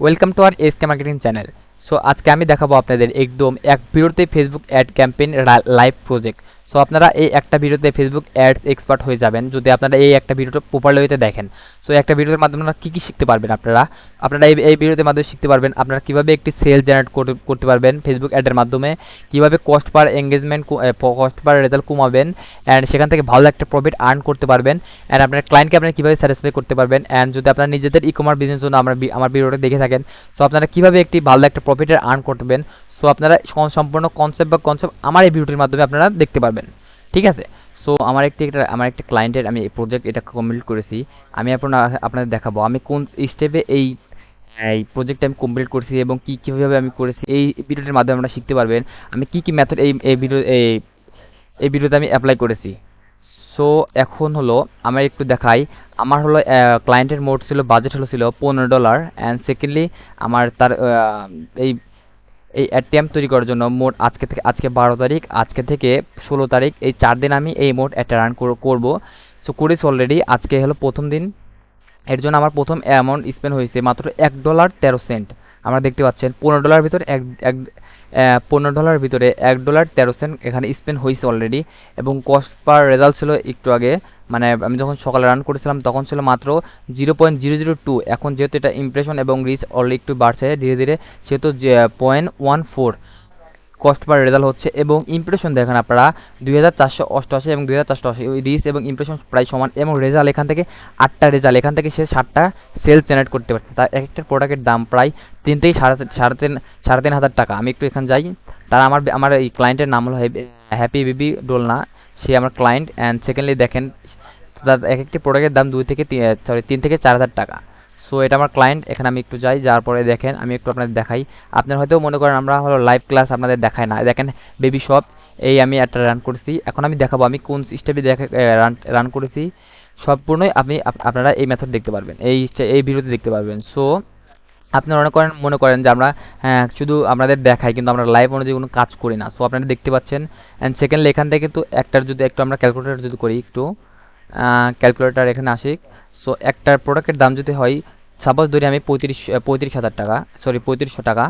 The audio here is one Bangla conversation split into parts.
Welcome to R SK marketing channel so আজকে আমি দেখাবো আপনাদের একদম এক ভিডিওতে Facebook ad campaign live project so আপনারা এই একটা ভিডিওতে ফেসবুক অ্যাড এক্সপার্ট হয়ে যাবেন। যদি আপনারা এই একটা ভিডিওটা প্রপারলি হইতে দেখেন সো একটা ভিডিওর মাধ্যমে আপনারা কী কী শিখতে পারবেন আপনারা? আপনারা এই এই ভিডিওর মাধ্যমে শিখতে পারবেন আপনারা কীভাবে একটি সেল জেনারেট করতে পারবেন ফেসবুক অ্যাডের মাধ্যমে। কীভাবে cost per engagement cost per result কমাবেন। অ্যান্ড সেখান থেকে ভালো একটা প্রফিট আর্ন করতে পারবেন। অ্যান্ড আপনার ক্লায়েন্টকে আপনারা কীভাবে স্যাটিসফাই করতে পারবেন। অ্যান্ড যদি আপনার নিজেদের ই কমার্স বিজনেস জন্য আমরা আমার ভিডিওটা দেখে থাকেন সো আপনারা কীভাবে একটি ভালো একটা প্রফিটের আর্ন করবেন। সো আপনারা সম্পূর্ণ কনসেপ্ট বা কনসেপ্ট আমার এই ভিডিওটির মাধ্যমে আপনারা দেখতে পারবেন। ঠিক আছে? সো আমার একটি একটা, আমার একটা ক্লায়েন্টের আমি এই প্রজেক্ট এটা কমপ্লিট করেছি। আমি আপনার, আপনাদের দেখাবো। আমি কোন স্টেপে এই এই প্রজেক্টটা আমি কমপ্লিট করেছি এবং কী, কীভাবে আমি করেছি, এই ভিডিওটির মাধ্যমে আপনারা শিখতে পারবেন। আমি কী কী মেথড এই এই ভিডিও এই এই ভিডিওতে আমি অ্যাপ্লাই করেছি। সো এখন হলো, আমার একটু দেখাই। আমার হলো ক্লায়েন্টের মোট ছিল বাজেট হলো ছিল পনেরো ডলার অ্যান্ড সেকেন্ডলি আমার তার এই এই অ্যাটেম্প তৈরি করার জন্য মোট আজকে থেকে, আজকে বারো তারিখ, আজকে থেকে ষোলো তারিখ, এই চার দিন আমি এই মোট একটা রান করব। সো করেছি অলরেডি আজকে হলো প্রথম দিন। এর জন্য আমার প্রথম অ্যামাউন্ট স্পেন্ড হয়েছে মাত্র এক ডলার তেরো সেন্ট আমরা দেখতে পাচ্ছেন, পনেরো ডলার ভিতরে এক এক পনেরো ডলার ভিতরে এক ডলার তেরো সেন্ট এখানে স্পেন্ড হয়েছে অলরেডি এবং কস্ট পার রেজাল্ট ছিল একটু আগে মানে আমি যখন সকালে রান করেছিলাম তখন ছিল মাত্র zero point zero zero two এখন যেহেতু এটা ইমপ্রেশন এবং রিচ অলরেডি একটু বাড়ছে ধীরে ধীরে, সেহেতু point one four cost per result হচ্ছে এবং ইমপ্রেশন দেখেন আপনারা, দুই হাজার চারশো অষ্টআশি এবং দুই হাজার চারশো অষ্টআশি রিচ এবং ইমপ্রেশন প্রায় সমান এবং রেজাল্ট এখান থেকে আটটা রেজাল্ট এখান থেকে সে সাতটা সেল জেনারেট করতে পারছে। তার এক একটা প্রোডাক্টের দাম প্রায় তিন থেকে সাড়ে সাড়ে তিন সাড়ে তিন হাজার টাকা। আমি একটু এখানে যাই। তার আমার আমার এই ক্লায়েন্টের নাম হলো হ্যাপি বেবি ডোলনা সে আমার ক্লায়েন্ট অ্যান্ড সেকেন্ডলি দেখেন এক একটি প্রোডাক্টের দাম দুই থেকে সরি তিন থেকে চার হাজার টাকা। সো এটা আমার ক্লায়েন্ট এখানে আমি একটু যাই যাওয়ার পরে দেখেন আমি একটু আপনাদের দেখাই। আপনারা হয়তো মনে করেন আমরা হলো লাইভ ক্লাস আপনাদের দেখাই না। দেখেন বেবি শপ এই আমি একটা রান করেছি। এখন আমি দেখাবো আমি কোন স্টেপে দেখা রান রান করেছি। সম্পূর্ণই আপনি আপনারা এই মেথড দেখতে পারবেন এই এই ভিডিওতে দেখতে পারবেন। সো আপনারা মনে করেন মনে করেন যে আমরা হ্যাঁ, শুধু আপনাদের দেখাই কিন্তু আমরা লাইভ অনুযায়ী কোনো কাজ করি না। সো আপনারা দেখতে পাচ্ছেন অ্যান্ড সেকেন্ডলি এখান থেকে কিন্তু একটার যদি একটু আমরা ক্যালকুলেটার যদি করি একটু ক্যালকুলেটার এখানে আসি সো একটা প্রোডাক্টের দাম যদি হয় সাপোজ ধরি আমি পঁয়ত্রিশ পঁয়ত্রিশ হাজার টাকা সরি পঁয়ত্রিশশো টাকা।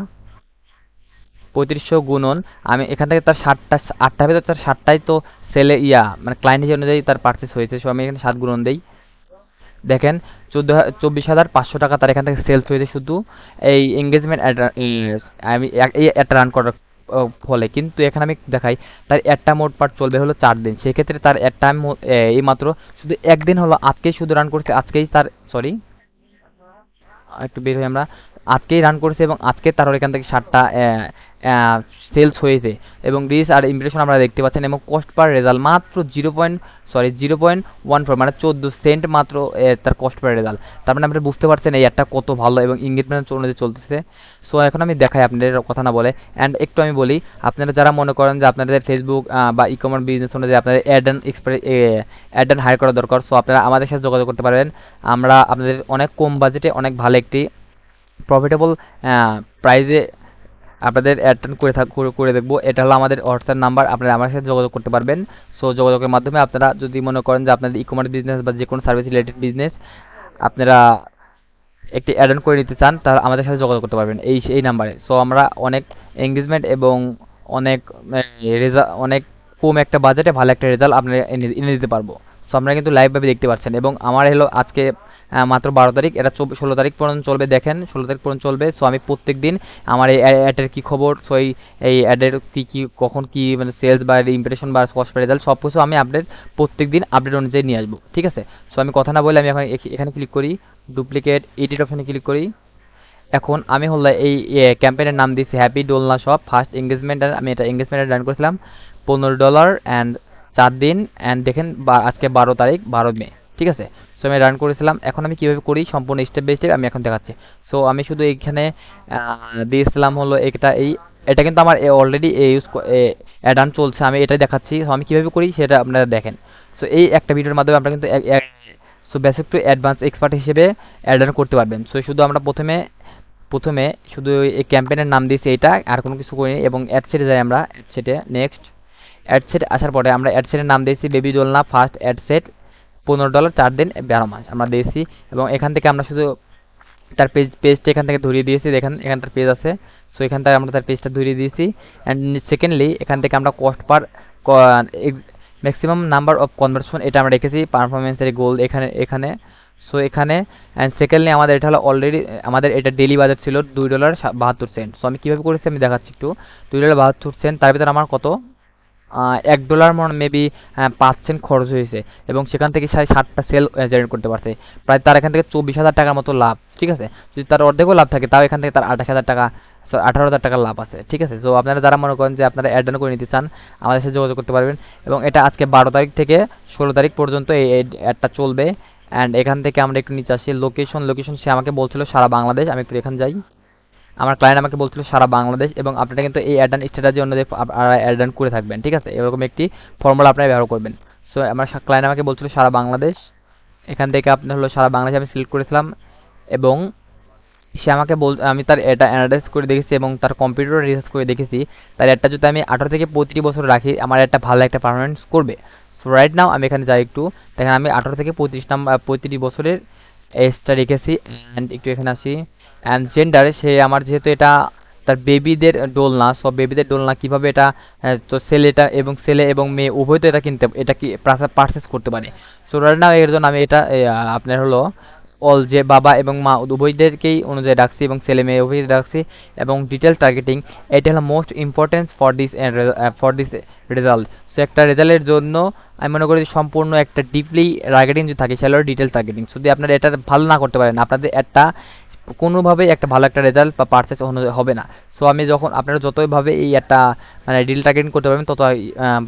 পঁয়ত্রিশশো গুণন, আমি এখান থেকে তার ষাটটা আটটার ভিতরে তার ষাটটাই তো সেলে ইয়া মানে ক্লায়েন্ট হিসেবে অনুযায়ী তার পার্চেস হয়েছে সো আমি এখানে সাত গুণন দিই। দেখেন, চোদ্দ চব্বিশ হাজার পাঁচশো টাকা তার এখান থেকে সেলস হয়েছে শুধু। এই এঙ্গেজমেন্ট আমি, এই একটা রান করার ফলে। কিন্তু এখানে আমি দেখাই, তার একটা মোট পার্ট চলবে হলো চার দিন। সেক্ষেত্রে তার একটা এই মাত্র শুধু একদিন হলো, আজকেই শুধু রান করছে, আজকেই তার সরি একটু বের হই আমরা। আজকেই রান করেছে এবং আজকে তার এখান থেকে ষাটটা সেলস হয়েছে এবং রিস আর ইমপ্রেশন আমরা দেখতে পাচ্ছেন এবং কস্ট পার রেজাল্ট মাত্র zero point sorry zero point one four মানে চোদ্দ সেন্ট মাত্র তার কস্ট পার রেজাল্ট তার মানে আপনি বুঝতে পারছেন এই একটা কত ভালো এবং ইংরেজমেন্ট অনুযায়ী চলতেছে। সো এখন আমি দেখাই আপনাদের কথা না বলে। অ্যান্ড একটু আমি বলি, আপনারা যারা মনে করেন যে আপনাদের ফেসবুক বা ই কমার্স বিজনেস অনুযায়ী আপনাদের ad and express ad and hire করা দরকার সো আপনারা আমাদের সাথে যোগাযোগ করতে পারবেন। আমরা আপনাদের অনেক কম বাজেটে অনেক ভালো একটি প্রফিটেবল প্রাইজে আপনাদের অ্যাটেন্ড করে থাক করে দেখব। এটা হলো আমাদের হোয়াটসঅ্যাপ নাম্বার আপনারা আমার সাথে যোগাযোগ করতে পারবেন। সো যোগাযোগের মাধ্যমে আপনারা যদি মনে করেন যে আপনাদের ই কমার্স বিজনেস বা যে কোনো সার্ভিস রিলেটেড বিজনেস আপনারা একটি অ্যাড করে নিতে চান, তাহলে আমাদের সাথে যোগাযোগ করতে পারবেন এই এই নাম্বারে সো আমরা অনেক এঙ্গেজমেন্ট এবং অনেক রেজাল্ট অনেক কম একটা বাজেটে ভালো একটা রেজাল্ট আপনারা এনে দিতে পারব। সো আপনারা কিন্তু লাইভভাবে দেখতে পাচ্ছেন এবং আমার হলো আজকে মাত্র বারো তারিখ। এটা ষোলো তারিখ পর্যন্ত চলবে, দেখেন। ষোলো তারিখ পর্যন্ত চলবে। সো আমি প্রত্যেক দিন আমার এই অ্যাডের কী খবর? সো এই এই অ্যাডের কী কী, কখন কী মানে সেলস বা ইমপ্রেশন বা কস্ট রেজাল্ট সব কিছু আমি আপডেট প্রত্যেক দিন আপডেট অনুযায়ী নিয়ে আসব। ঠিক আছে? সো আমি কথা না বলে আমি এখন এখানে ক্লিক করি। ডুপ্লিকেট এডিট অপশানে ক্লিক করি। এখন আমি হলো এই ক্যাম্পেইনের নাম দিচ্ছি happy Dolna shop first engagement আমি এটা এঙ্গেজমেন্টে রান করেছিলাম। পনেরো ডলার অ্যান্ড চার দিন। অ্যান্ড দেখেন আজকে বারো তারিখ, বারো মে। ঠিক আছে? সো আমি রান করেছিলাম। এখন আমি কীভাবে করি? সম্পূর্ণ স্টেপ বাই স্টেপ আমি এখন দেখাচ্ছি। সো আমি শুধু এইখানে দিয়েছিলাম হলো এটা এই, এটা কিন্তু আমার অলরেডি ইউজ অ্যাডান চলছে। আমি এটাই দেখাচ্ছি। আমি কীভাবে করি সেটা আপনারা দেখেন। সো এই একটা ভিডিওর মাধ্যমে আমরা কিন্তু so basic to advance expert হিসেবে অ্যাডান করতে পারবেন। সো শুধু আমরা প্রথমে প্রথমে শুধু এই ক্যাম্পেনের নাম দিয়েছি এটা, আর কোনো কিছু করিনি। এবং অ্যাড সেটে যাই আমরা অ্যাড সেটে নেক্সট অ্যাড সেট আসার পরে আমরা অ্যাড সেটের নাম দিয়েছি baby Dolna first ad set পনেরো ডলার চার দিন বারো মাস আমরা দিয়েছি এবং এখান থেকে আমরা শুধু তার পেজ পেজটা এখান থেকে ধরিয়ে দিয়েছি, দেখেন এখান তার পেজ আছে। সো এখান থেকে আমরা তার পেজটা ধরিয়ে দিয়েছি। অ্যান্ড সেকেন্ডলি এখান থেকে আমরা cost per maximum number of conversion এটা আমরা রেখেছি পারফরমেন্সের গোল এখানে এখানে। সো এখানে অ্যান্ড সেকেন্ডলি আমাদের এটা হলো অলরেডি আমাদের এটা ডেলি বাজার ছিল দুই ডলার বাহাত্তর সেন্ট সো আমি কীভাবে করেছি আমি দেখাচ্ছি একটু। দুই ডলার বাহাত্তর সেন্ট তার ভিতরে আমার কত? এক ডলার মন মেবি পাঁচ সেন্ট খরচ হয়েছে এবং সেখান থেকে সাড়ে ষাটটা সেল জেনারেট করতে পারছে। প্রায় তার এখান থেকে চব্বিশ হাজার টাকার মতো লাভ, ঠিক আছে? যদি তার অর্ধেকও লাভ থাকে, তাও এখান থেকে তার আঠাশ হাজার টাকা আঠারো হাজার টাকার লাভ আছে, ঠিক আছে? তো আপনারা যারা মনে করেন যে আপনারা অ্যাড করে নিতে চান, আমাদের সাথে যোগাযোগ করতে পারবেন এবং এটা আজকে বারো তারিখ থেকে ষোলো তারিখ পর্যন্ত এই অ্যাডটা চলবে। অ্যান্ড এখান থেকে আমরা একটু নিচে আসি। লোকেশন লোকেশন সে আমাকে বলছিল সারা বাংলাদেশ, আমি একটু এখানে যাই। আমার ক্লায়েন্ট আমাকে বলছিল সারা বাংলাদেশ এবং আপনারা কিন্তু এই অ্যাডান স্ট্র্যাটেজি অনুযায়ী আপনারা অ্যাডান করে থাকবেন, ঠিক আছে? এরকম একটি ফর্মুলা আপনারা ব্যবহার করবেন। সো আমার ক্লায়েন্ট আমাকে বলছিল সারা বাংলাদেশ, এখান থেকে আপনি হলো সারা বাংলাদেশ আমি সিলেক্ট করেছিলাম এবং সে আমাকে বল, আমি তার এটা অ্যানালাইজ করে দেখেছি এবং তার কম্পিউটার রিসার্চ করে দেখেছি। তার একটা যদি আমি আঠারো থেকে পঁয়ত্রিশ বছর রাখি, আমার একটা ভালো একটা পারফরমেন্স করবে। সো রাইট নাও আমি এখানে যাই একটু, দেখেন আমি আঠারো থেকে পঁয়ত্রিশ নাম্বার পঁয়ত্রিশ বছরের এজটা রেখেছি অ্যান্ড একটু এখানে আসি। অ্যান্ড জেন্ডার সে আমার যেহেতু এটা তার বেবিদের দোলনা সব বেবিদের দোলনা কীভাবে এটা তো ছেলেটা এবং ছেলে এবং মেয়ে উভয় তো এটা কিনতে, এটা কি পারচেস করতে পারে। সো নাও এর জন্য আমি এটা আপনার হলো অল যে বাবা এবং মা উভয়দেরকেই অনুযায়ী রাখছি এবং ছেলে মেয়ে উভয় রাখছি এবং ডিটেল টার্গেটিং এটা হলো most importance for this for this result so একটা রেজাল্টের জন্য আমি মনে করি সম্পূর্ণ একটা ডিপলি টার্গেটিং যদি থাকে সেটা হলো ডিটেল টার্গেটিং যদি আপনারা এটা ভালো না করতে পারেন, আপনাদের একটা কোনোভাবেই একটা ভালো একটা রেজাল্ট বা পারচেস হবে না। সো আমি যখন আপনারা যতইভাবে এই একটা মানে ডিল টার্গেটিং করতে পারবেন তত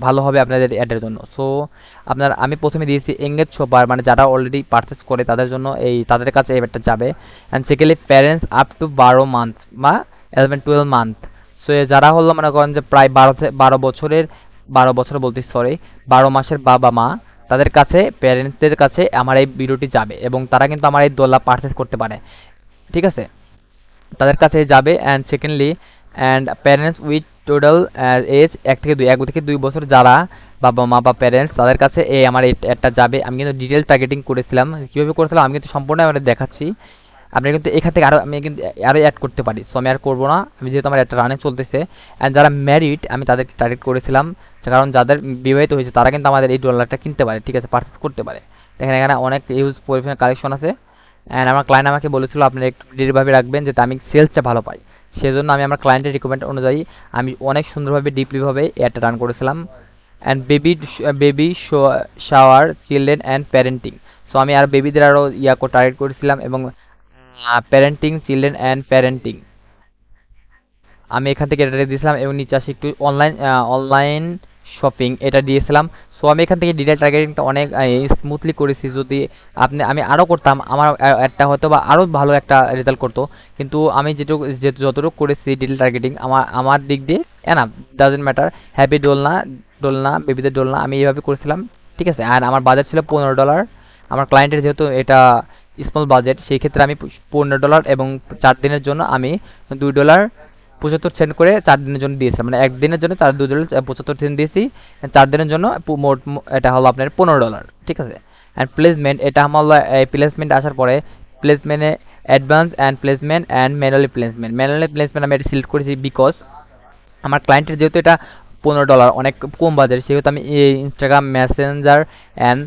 ভালো হবে আপনাদের অ্যাডের জন্য। সো আপনার, আমি প্রথমে দিয়েছি এঙ্গেজ শপার মানে যারা অলরেডি পারচেস করে, তাদের জন্য এই, তাদের কাছে এই অ্যাডটা যাবে। And secondly parents up to বারো মান্থ বা ইলেভেন টুয়েলভ মান্থ সো যারা হলো, মনে করেন যে প্রায় বারো বারো বছরের, বারো বছর বলতে সরি বারো মাসের বাবা মা, তাদের কাছে প্যারেন্টসদের কাছে আমার এই ভিডিওটি যাবে। এবং তারা কিন্তু আমার এই দোলা পারচেস করতে পারে। ঠিক আছে? তাদের কাছে যাবে and secondly and parents with total age এক থেকে দুই, এক থেকে দুই বছর যারা বাবা মা বা প্যারেন্টস তাদের কাছে এই আমার একটা যাবে। আমি কিন্তু ডিটেল টার্গেটিং করেছিলাম। কীভাবে করেছিলাম আমি কিন্তু সম্পূর্ণ আপনাদের দেখাচ্ছি। আপনি কিন্তু এখান থেকে আরও আমি কিন্তু আরও অ্যাড করতে পারি। সো আমি আর করব না। আমি যেহেতু আমার একটা রানে চলতেছে। অ্যান্ড যারা ম্যারিড আমি তাদেরকে টার্গেট করেছিলাম। কারণ যাদের বিবাহিত হয়েছে, তারা কিন্তু আমাদের এই ডলারটা কিনতে পারে। ঠিক আছে? পারচেস করতে পারে। দেখেন এখানে অনেক ইউজ পরিমাণে কালেকশন আছে। অ্যান্ড আমার ক্লায়েন্ট আমাকে বলেছিল আপনারা একটু ডিটেলভাবে রাখবেন যাতে আমি সেলসটা ভালো পাই। সেজন্য আমি আমার ক্লায়েন্টের রিকমেন্ড অনুযায়ী আমি অনেক সুন্দরভাবে ডিপলিভাবে অ্যাডটা রান করেছিলাম। And baby baby show shower children and parenting so আমি আর বেবিদের আরও ইয়া টার্গেট করেছিলাম এবং প্যারেন্টিং চিলড্রেন অ্যান্ড প্যারেন্টিং আমি এখান থেকে এটা দিয়েছিলাম এবং নিচে আসি একটু অনলাইন অনলাইন শপিং এটা দিয়েছিলাম। সো আমি এখান থেকে ডিটেল টার্গেটিংটা অনেক স্মুথলি করেছি। যদি আপনি, আমি আরও করতাম, আমার একটা হয়তো বা আরও ভালো একটা রেজাল্ট করতো। কিন্তু আমি যেটুকু যতটুকু করেছি ডিটেল টার্গেটিং আমার আমার দিক দিয়ে এনাফ ডাজেন্ট ম্যাটার হ্যাপি দোলনা দোলনা বেবিদের দোলনা আমি এইভাবে করেছিলাম। ঠিক আছে? আর আমার বাজেট ছিল পনেরো ডলার আমার ক্লায়েন্টের যেহেতু এটা স্মল বাজেট সেই ক্ষেত্রে আমি পনেরো ডলার এবং চার দিনের জন্য আমি দুই ডলার পঁচাত্তর সেন্ট করে চার দিনের জন্য দিয়েছিলাম। মানে একদিনের জন্য চার ডলার পঁচাত্তর সেন্ট দিয়েছি। চার দিনের জন্য মোট এটা হলো আপনার পনেরো ডলার ঠিক আছে? অ্যান্ড প্লেসমেন্ট এটা আমার প্লেসমেন্ট আসার পরে প্লেসমেন্টে advance and placement and manually placement manually placement আমি এটা সিলেক্ট করেছি বিকজ আমার ক্লায়েন্টের যেহেতু এটা পনেরো ডলার অনেক কম বাজেট সেহেতু আমি এই Instagram Messenger and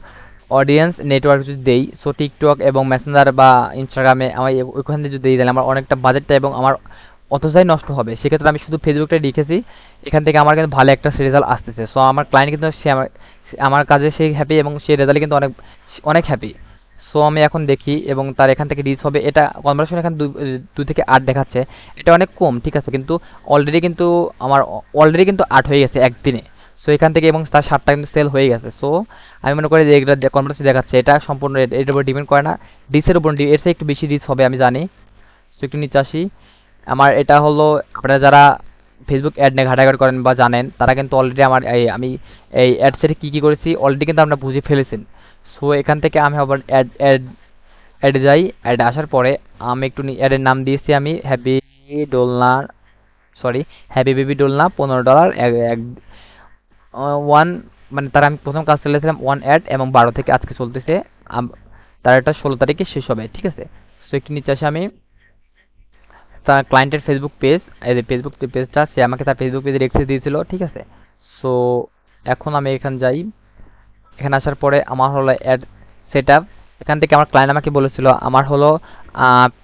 audience network যদি দেই সো টিকটক এবং মেসেঞ্জার বা ইনস্টাগ্রামে আমার ওইখান থেকে যদি দিই, তাহলে আমার অনেকটা বাজেটটা এবং আমার অথচাই নষ্ট হবে। সেক্ষেত্রে আমি শুধু ফেসবুকটা লিখেছি। এখান থেকে আমার কিন্তু ভালো একটা রেজাল্ট আসতেছে। সো আমার ক্লায়েন্ট কিন্তু সে আমার আমার কাজে সে হ্যাপি এবং সেই রেজাল্টে কিন্তু অনেক অনেক হ্যাপি সো আমি এখন দেখি এবং তার এখান থেকে রিচ হবে। এটা কনভার্সন এখানে দুই থেকে আট দেখাচ্ছে। এটা অনেক কম, ঠিক আছে? কিন্তু অলরেডি কিন্তু আমার অলরেডি কিন্তু আট হয়ে গেছে একদিনে। সো এখান থেকে এবং তার সাতটা কিন্তু সেল হয়ে গেছে। সো আমি মনে করি যে এগুলো কনভার্সন দেখাচ্ছে, এটা সম্পূর্ণ এটার উপর ডিপেন্ড করে না। ডিসের উপর, এর থেকে একটু বেশি রিচ হবে, আমি জানি। সো একটু নিচে আসি। আমার এটা হলো আপনারা যারা ফেসবুক অ্যাড নিয়ে ঘাটাঘাট করেন বা জানেন, তারা কিন্তু অলরেডি আমার এই, আমি এই অ্যাড সেটে কী কী করেছি অলরেডি কিন্তু আপনারা বুঝে ফেলেছেন। সো এখান থেকে আমি আবার অ্যাড অ্যাড অ্যাডে যাই। অ্যাডে আসার পরে আমি একটু অ্যাডের নাম দিয়েছি আমি happy Dolna sorry happy baby Dolna পনেরো ডলার ওয়ান মানে তারা আমি প্রথম কাজ চলেছিলাম ওয়ান অ্যাড এবং বারো থেকে আজকে চলতেছে। তার এটা ষোলো তারিখে শেষ হবে, ঠিক আছে? সো একটু নিচে আসে আমি। তার ক্লায়েন্টের ফেসবুক পেজ এই যে ফেসবুক পেজটা সে আমাকে তার ফেসবুক পেজের অ্যাক্সেস দিয়েছিল, ঠিক আছে? সো এখন আমি এখানে যাই। এখানে আসার পরে আমার হলো অ্যাড সেট আপ এখান থেকে আমার ক্লায়েন্ট আমাকে বলেছিল, আমার হলো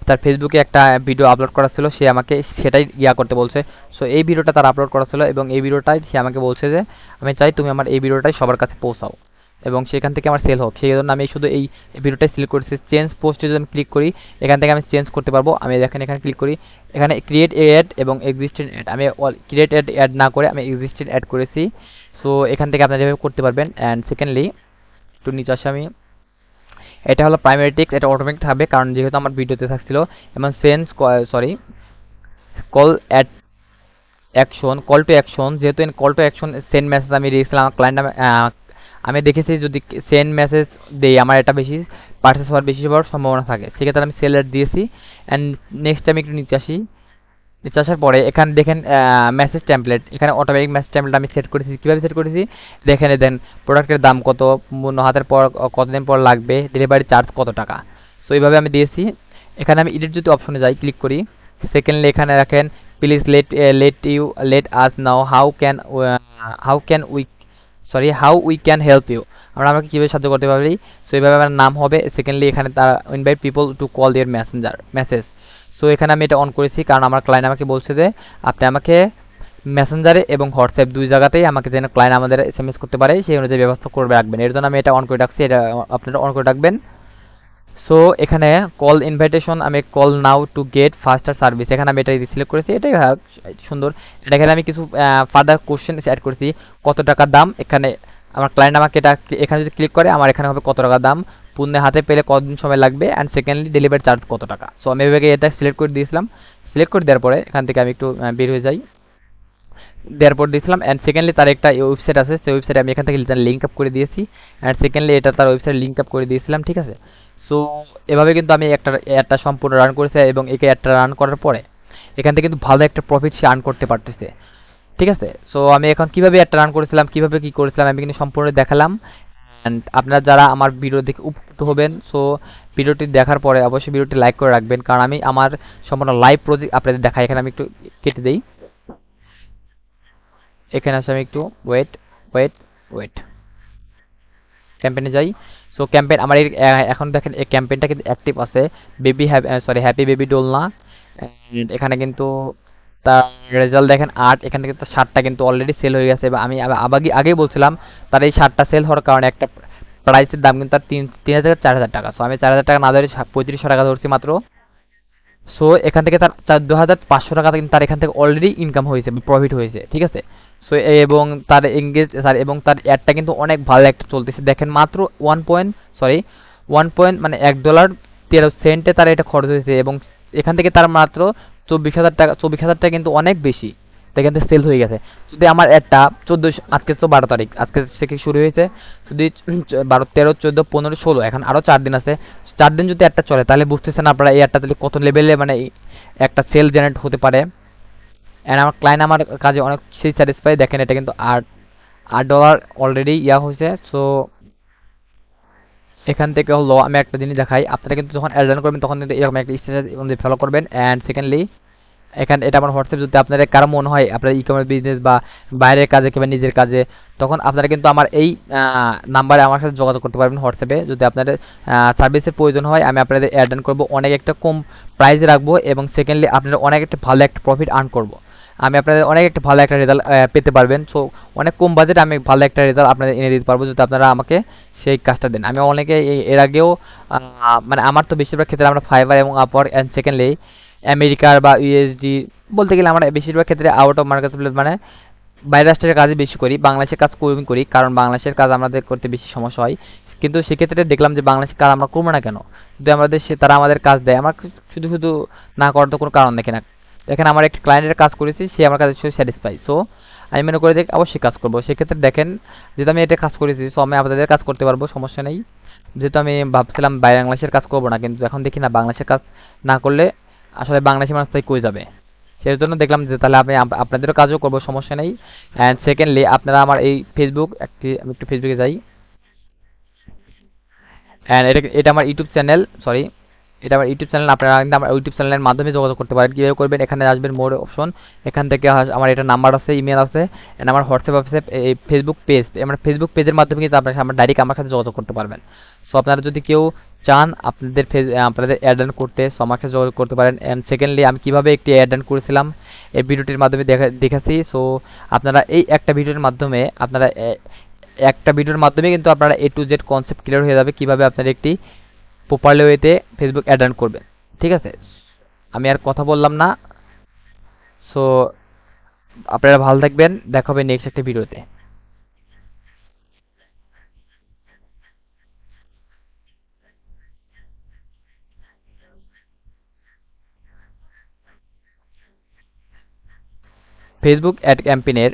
তার ফেসবুকে একটা ভিডিও আপলোড করা ছিল, সে আমাকে সেটাই ইয়া করতে বলছে। সো এই ভিডিওটা তার আপলোড করা ছিল এবং এই ভিডিওটাই সে আমাকে বলছে যে, আমি চাই তুমি আমার এই ভিডিওটাই সবার কাছে পৌঁছাও। এবং সেখান থেকে আমার সেল হোক। সেই জন্য আমি শুধু এই ভিডিওটাই সিলেক্ট করেছি। চেঞ্জ পোস্টে যদি আমি ক্লিক করি, এখান থেকে আমি চেঞ্জ করতে পারব। আমি দেখেন এখানে ক্লিক করি। এখানে ক্রিয়েট অ্যাড এবং এক্সিস্টিং অ্যাড আমি ক্রিয়েট অ্যাড অ্যাড না করে আমি এক্সিস্টিং অ্যাড করেছি। সো এখান থেকে আপনারা যেভাবে করতে পারবেন। অ্যান্ড সেকেন্ডলি একটু নিচে আসে আমি। এটা হলো প্রাইমারি টেক্সট এটা অটোমেটিক থাকবে। কারণ যেহেতু আমার ভিডিওতে থাকছিল এবং sense sorry call ad action call to action যেহেতু call to action send message আমি দিয়েছিলাম, আমার ক্লায়েন্ট আমি দেখেছি যদি সেন্ড মেসেজ দেই, আমার এটা বেশি পার্সেস হওয়ার বেশি হওয়ার সম্ভাবনা থাকে। সেক্ষেত্রে আমি সেল অ্যাড দিয়েছি। অ্যান্ড নেক্সট আমি একটু নিচে আসি। নিচে আসার পরে এখানে দেখেন মেসেজ টেমপ্লেট এখানে অটোমেটিক মেসেজ টেমপ্লেট আমি সেট করেছি। কীভাবে সেট করেছি? দেখেন দেন প্রোডাক্টের দাম কত হাতের পর কতদিন পর লাগবে ডেলিভারি চার্জ কত টাকা? সো এইভাবে আমি দিয়েছি। এখানে আমি এডিট যদি অপশনে যাই ক্লিক করি। সেকেন্ডলি এখানে রাখেন please let let you let us now how can how can we sorry how we can help you আমরা আমাকে কীভাবে সাহায্য করতে পারি? সো এইভাবে আমার নাম হবে। সেকেন্ডলি এখানে তারা invite people to call their Messenger message so এখানে আমি এটা অন করেছি কারণ আমার ক্লায়েন্ট আমাকে বলছে যে, আপনি আমাকে মেসেঞ্জারে এবং হোয়াটসঅ্যাপ দুই জায়গাতেই আমাকে যেন ক্লায়েন্ট আমাদের এস করতে পারে, সেই অনুযায়ী ব্যবস্থা করে রাখবেন। এর জন্য আমি এটা অন করে রাখছি। এটা আপনারা অন করে রাখবেন। সো এখানে কল ইনভাইটেশন আমি call now to get faster service এখানে আমি এটা সিলেক্ট করেছি, এটাই সুন্দর। এটা এখানে আমি কিছু ফার্দার কোশ্চেন অ্যাড করেছি, কত টাকা দাম? এখানে আমার ক্লায়েন্ট আমাকে এটা এখানে যদি ক্লিক করে, আমার এখানে হবে কত টাকা দাম? পণ্যের হাতে পেলে কতদিন সময় লাগবে? অ্যান্ড সেকেন্ডলি ডেলিভারি চার্জ কত টাকা? সো আমি এভাবে এটা সিলেক্ট করে দিয়েছিলাম। সিলেক্ট করে দেওয়ার পরে, এখান থেকে আমি একটু বের হয়ে যাই। দেওয়ার পর দিয়েছিলাম অ্যান্ড সেকেন্ডলি তার একটা ওয়েবসাইট আছে, সেই ওয়েবসাইটে আমি এখান থেকে লিঙ্ক আপ করে দিয়েছি। অ্যান্ড সেকেন্ডলি এটা তার ওয়েবসাইট লিঙ্ক আপ করে দিয়েছিলাম, ঠিক আছে? সো এভাবে কিন্তু আমি একটা একটা সম্পূর্ণ রান করেছি এবং একে একটা রান করার পরে এখান থেকে কিন্তু ভালো একটা প্রফিট সে আর্ন করতে পারতেছে। ঠিক আছে? সো আমি এখন কীভাবে একটা রান করেছিলাম, কীভাবে কি করেছিলাম, আমি কিন্তু সম্পূর্ণ দেখালাম। অ্যান্ড আপনারা যারা আমার ভিডিও দেখে উপকৃত হবেন সো ভিডিওটি দেখার পরে অবশ্যই ভিডিওটি লাইক করে রাখবেন। কারণ আমি আমার সম্পূর্ণ লাইভ প্রজেক্ট আপনাদের দেখাই। এখানে আমি একটু কেটে দেই। এখানে আসে আমি একটু ওয়েট ওয়েট ওয়েট ক্যাম্পেইনে যাই। সো ক্যাম্পেইন আমার এখন দেখেন এই ক্যাম্পেইনটা কিন্তু অ্যাক্টিভ আছে। Baby sorry happy baby Dolna এখানে কিন্তু তার রেজাল্ট দেখেন আট, এখান থেকে তার শার্টটা কিন্তু অলরেডি সেল হয়ে গেছে। বা আমি আব- আবাগে আগেই বলছিলাম, তার এই শার্টটা সেল হওয়ার কারণে একটা প্রাইসের দাম কিন্তু তার তিন তিন হাজার চার হাজার টাকা। সো আমি চার হাজার টাকা না ধরে পঁয়ত্রিশশো টাকা ধরছি মাত্র। সো এখান থেকে তার চোদ্দ হাজার পাঁচশো টাকা কিন্তু তার এখান থেকে অলরেডি ইনকাম হয়েছে প্রফিট হয়েছে, ঠিক আছে? সো এবং তার এঙ্গেজ স্যার এবং তার অ্যাডটা কিন্তু অনেক ভালো একটা চলতেছে। দেখেন মাত্র one point sorry one point মানে এক ডলার তেরো সেন্টে তার এটা খরচ হয়েছে এবং এখান থেকে তার মাত্র চব্বিশ হাজার টাকা, চব্বিশ হাজার টাকা কিন্তু অনেক বেশি। এখান থেকে সেল হয়ে গেছে। যদি আমার অ্যাডটা চোদ্দোশো আজকে তো বারো তারিখ, আজকে থেকে শুরু হয়েছে। যদি বারো, তেরো, চোদ্দ, পনেরো, ষোলো, এখন আরও চার দিন আছে। চার দিন যদি একটা চলে, তাহলে বুঝতেছেন আপনারা এই অ্যাডটা তাহলে কত লেভেলে মানে একটা সেল জেনারেট হতে পারে। অ্যান্ড আমার ক্লায়েন্ট আমার কাজে অনেক সেই স্যাটিসফাই দেখেন এটা কিন্তু আট আট ডলার অলরেডি ইয়া হয়েছে। সো এখান থেকে হলো, আমি একটা জিনিস দেখাই। আপনারা কিন্তু যখন অ্যাড করবেন, তখন কিন্তু এরকম একটা স্টেটাস অনুযায়ী ফলো করবেন। অ্যান্ড সেকেন্ডলি এখানে, এটা আমার হোয়াটসঅ্যাপ, যদি আপনাদের কারও মনে হয়, আপনার ই কমার্স বিজনেস বা বাইরের কাজে কিংবা নিজের কাজে, তখন আপনারা কিন্তু আমার এই নাম্বারে আমার সাথে যোগাযোগ করতে পারবেন হোয়াটসঅ্যাপে। যদি আপনাদের সার্ভিসের প্রয়োজন হয়, আমি আপনাদের অ্যাড রান করব, অনেক একটা কম প্রাইসে রাখব এবং সেকেন্ডলি আপনারা অনেক একটা ভালো একটা প্রফিট আর্ন করব। আমি আপনাদের অনেক একটা ভালো একটা রেজাল্ট পেতে পারবেন। সো অনেক কম বাজেটে আমি ভালো একটা রেজাল্ট আপনাদের এনে দিতে পারব যদি আপনারা আমাকে সেই কাজটা দেন। আমি অনেকে এর আগেও মানে আমার তো বেশিরভাগ ক্ষেত্রে আমরা ফাইবার এবং আপওয়ার অ্যান্ড সেকেন্ডলি আমেরিকার বা ইউএসডি বলতে গেলে আমরা বেশিরভাগ ক্ষেত্রে আউট অফ মার্কেট মানে বাইরের রাষ্ট্রের কাজে বেশি করি, বাংলাদেশের কাজ কম করি, কারণ বাংলাদেশের কাজ আমাদের করতে বেশি সমস্যা হয়। কিন্তু সেক্ষেত্রে দেখলাম যে বাংলাদেশের কাজ আমরা করব না কেন? যদি আমাদের সে, তারা আমাদের কাজ দেয়, আমার শুধু শুধু না করার তো কোনো কারণ দেখে না। দেখেন আমার একটা ক্লায়েন্টের কাজ করেছি, সে আমার কাছে স্যাটিসফাই সো আমি মনে করি যে অবশ্যই কাজ করব। সেক্ষেত্রে দেখেন, যেহেতু আমি এটা কাজ করেছি সো আমি আপনাদের কাজ করতে পারব, সমস্যা নেই। যেহেতু আমি ভাবছিলাম বাংলাদেশের কাজ করব না, কিন্তু এখন দেখি না বাংলাদেশের কাজ না করলে আসলে বাংলাদেশি মানুষ তাই কই যাবে? সেই জন্য দেখলাম যে তাহলে আমি আপনাদেরও কাজও করব, সমস্যা নেই। অ্যান্ড সেকেন্ডলি আপনারা আমার এই ফেসবুক একটি আমি একটু ফেসবুকে যাই। অ্যান্ড এটা এটা আমার ইউটিউব চ্যানেল সরি এটা আমার ইউটিউব চ্যানেল, আপনারা কিন্তু আমার ইউটিউব চ্যানেলের মাধ্যমে যোগাযোগ করতে পারেন। কীভাবে করবেন? এখানে আসবেন মোর অপশন এখান থেকে আমার এটা নাম্বার আছে ইমেল আছে এন্ড আমার হোয়াটসঅ্যাপ আছে, এই ফেসবুক পেজ আমার ফেসবুক পেজের মাধ্যমে কিন্তু আপনারা আমার ডাইরেক্ট আমার সাথে যোগাযোগ করতে পারবেন। সো আপনারা যদি কেউ চান, আপনাদের ফেস আপনাদের অ্যাড রান করতে সো আমাকে যোগাযোগ করতে পারেন। অ্যান্ড সেকেন্ডলি আমি কীভাবে একটি অ্যাড রান করেছিলাম, এই ভিডিওটির মাধ্যমে দেখা দেখাচ্ছি সো আপনারা এই একটা ভিডিওর মাধ্যমে আপনারা একটা ভিডিওর মাধ্যমে কিন্তু আপনারা A to Z concept clear হয়ে যাবে। কীভাবে আপনার একটি প্রপারলি ওয়েতে ফেসবুক অ্যাড করবেন। ঠিক আছে? আমি আর কথা বললাম না। সো আপনারা ভালো থাকবেন। দেখা হবে নেক্সট একটা ভিডিওতে ফেসবুক অ্যাড ক্যাম্পেইনের